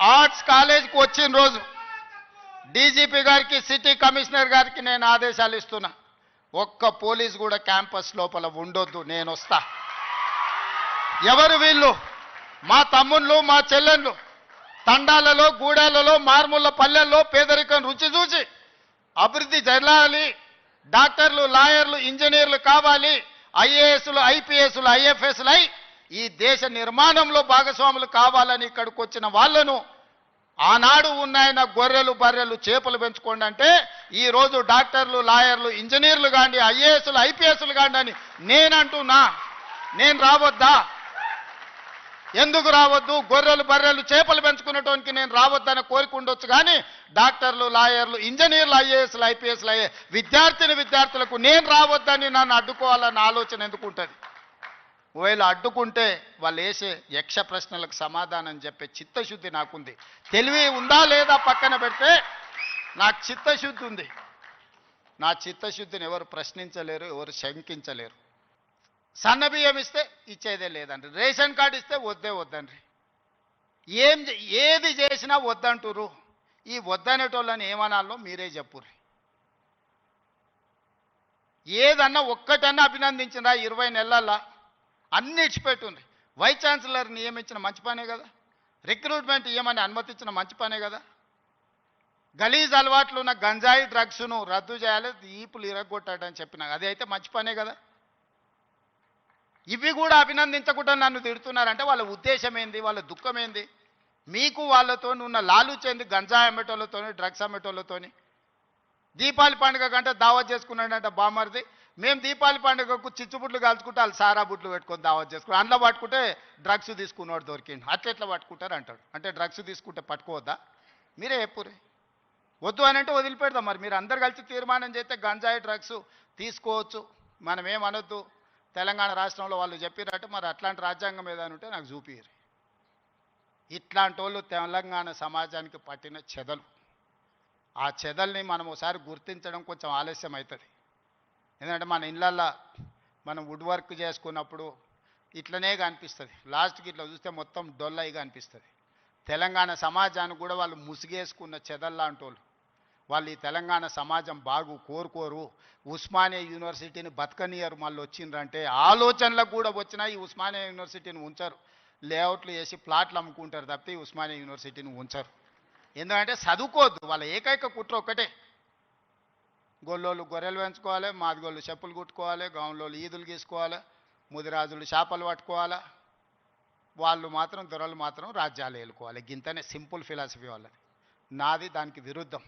Arts కాలేజ్కి వచ్చిన రోజు డీజీపీ గారికి సిటీ కమిషనర్ గారికి నేను ఆదేశాలు ఇస్తున్నా. ఒక్క పోలీస్ కూడా క్యాంపస్ లోపల ఉండొద్దు నేను వస్తా ఎవరు వీళ్ళు? మా తమ్ముళ్ళు మా చెల్లెళ్ళు. తండాలలో గూడాలలో మార్ముళ్ళ పల్లెల్లో పేదరికం రుచి చూసి అభివృద్ధి జరగాలి. డాక్టర్లు లాయర్లు ఇంజనీర్లు కావాలి. ఐఏఎస్లు ఐపీఎస్లు ఐఎఫ్ఎస్లు అయి ఈ దేశ నిర్మాణంలో భాగస్వాములు కావాలని ఇక్కడికి వచ్చిన వాళ్ళను ఆనాడు ఉన్నాయన గొర్రెలు బర్రెలు చేపలు పెంచుకోండి అంటే ఈరోజు డాక్టర్లు లాయర్లు ఇంజనీర్లు కాండి ఐఏఎస్లు ఐపీఎస్లు కాండి అని నేనంటున్నా. నేను రావద్దా? ఎందుకు రావద్దు? గొర్రెలు బర్రెలు చేపలు పెంచుకునేటోనికి నేను రావద్దని కోరిక ఉండొచ్చు కానీ డాక్టర్లు లాయర్లు ఇంజనీర్లు ఐఏఎస్లు ఐపీఎస్లు అయ్యే విద్యార్థిని విద్యార్థులకు నేను రావద్దని నన్ను అడ్డుకోవాలన్న ఆలోచన ఎందుకు ఉంటుంది? ఒకవేళ అడ్డుకుంటే వాళ్ళు వేసే యక్ష ప్రశ్నలకు సమాధానం చెప్పే చిత్తశుద్ధి నాకుంది. తెలివి ఉందా లేదా పక్కన పెడితే నాకు చిత్తశుద్ధి ఉంది. నా చిత్తశుద్ధిని ఎవరు ప్రశ్నించలేరు ఎవరు శంకించలేరు. సన్న బియ్యం ఇస్తే ఇచ్చేదే లేదండి. రేషన్ కార్డు ఇస్తే వద్దే వద్దండి. ఏం చే- ఏది చేసినా వద్దంటురు ఈ వద్దనేటోళ్ళని ఏమనాలో మీరే చెప్పుర్రి. ఏదన్నా ఒక్కటన్నా అభినందించిందా ఇరవై నెలల్లో అన్ని ఇచ్చిపెట్టుండ్రి వైస్ ఛాన్సలర్ నియమించిన మంచి పనే కదా? రిక్రూట్మెంట్ ఇవ్వమని అనుమతించిన మంచి పనే కదా? గలీజ్ అలవాట్లు ఉన్న గంజాయి డ్రగ్స్ను రద్దు చేయాలి ఈపులు ఇరగొట్టాడని చెప్పిన అది అయితే మంచి పనే కదా? ఇవి కూడా అభినందించకుండా నన్ను తిడుతున్నారంటే వాళ్ళ ఉద్దేశం ఏంది? వాళ్ళ దుఃఖం ఏంది? మీకు వాళ్ళతో ఉన్న లాలుచేంది గంజాయి అమ్మేటోళ్ళతోని డ్రగ్స్ అమ్మేటోళ్ళతోని దీపావళి పండుగ కంటే దావా చేసుకున్నాడంట బామర్ది మేము దీపావళి పండుగకు చిచ్చుబుట్లు కాల్చుకుంటే వాళ్ళు సారా బుట్లు పెట్టుకొని దావత్ చేసుకుని అందులో పట్టుకుంటే డ్రగ్స్ తీసుకున్నవాడు దొరికిండు. అట్లా ఎట్లా పట్టుకుంటారు అంటాడు. అంటే డ్రగ్స్ తీసుకుంటే పట్టుకోవద్దా? మీరే చెప్పురే వద్దు అని అంటే వదిలిపెడదాం మరి. మీరు అందరు కలిసి తీర్మానం చేస్తే గంజాయి డ్రగ్స్ తీసుకోవచ్చు. మనం ఏమనొద్దు తెలంగాణ రాష్ట్రంలో వాళ్ళు చెప్పినట్టు మరి అట్లాంటి రాజ్యాంగం ఏదైనా ఉంటే నాకు చూపియరు ఇట్లాంటి వాళ్ళు తెలంగాణ సమాజానికి పట్టిన చెదలు. ఆ చెదల్ని మనం ఒకసారి గుర్తించడం కొంచెం ఆలస్యం అవుతుంది ఎందుకంటే మన ఇళ్ళల్లో మనం వుడ్ వర్క్ చేసుకున్నప్పుడు ఇట్లనే కనిపిస్తుంది. లాస్ట్కి ఇట్లా చూస్తే మొత్తం డొల్లయిగా అనిపిస్తుంది తెలంగాణ సమాజానికి కూడా వాళ్ళు ముసుగేసుకున్న చెదల్లాంటి వాళ్ళు వాళ్ళు ఈ తెలంగాణ సమాజం బాగు కోరుకోరు. ఉస్మానియా యూనివర్సిటీని బతకనియరు మళ్ళీ వచ్చిండ్రంటే ఆలోచనలకు కూడా వచ్చినా ఈ ఉస్మానియా యూనివర్సిటీని ఉంచరు. లేఅవుట్లు వేసి ప్లాట్లు అమ్ముకుంటారు తప్పితే ఉస్మానియా యూనివర్సిటీని ఉంచరు. ఎందుకంటే చదువుకోవద్దు వాళ్ళ ఏకైక కుట్ర ఒక్కటే. గొల్లోళ్ళు గొర్రెలు పెంచుకోవాలి మాదిగోళ్ళు చెప్పులు కుట్టుకోవాలి గౌన్లోళ్ళు ఈదులు గీసుకోవాలి ముదిరాజులు చేపలు పట్టుకోవాలి. వాళ్ళు మాత్రం దొరలు మాత్రం రాజ్యాలు ఏలుకోవాలి. గింతనే సింపుల్ ఫిలాసఫీ వాళ్ళది. నాది దానికి విరుద్ధం.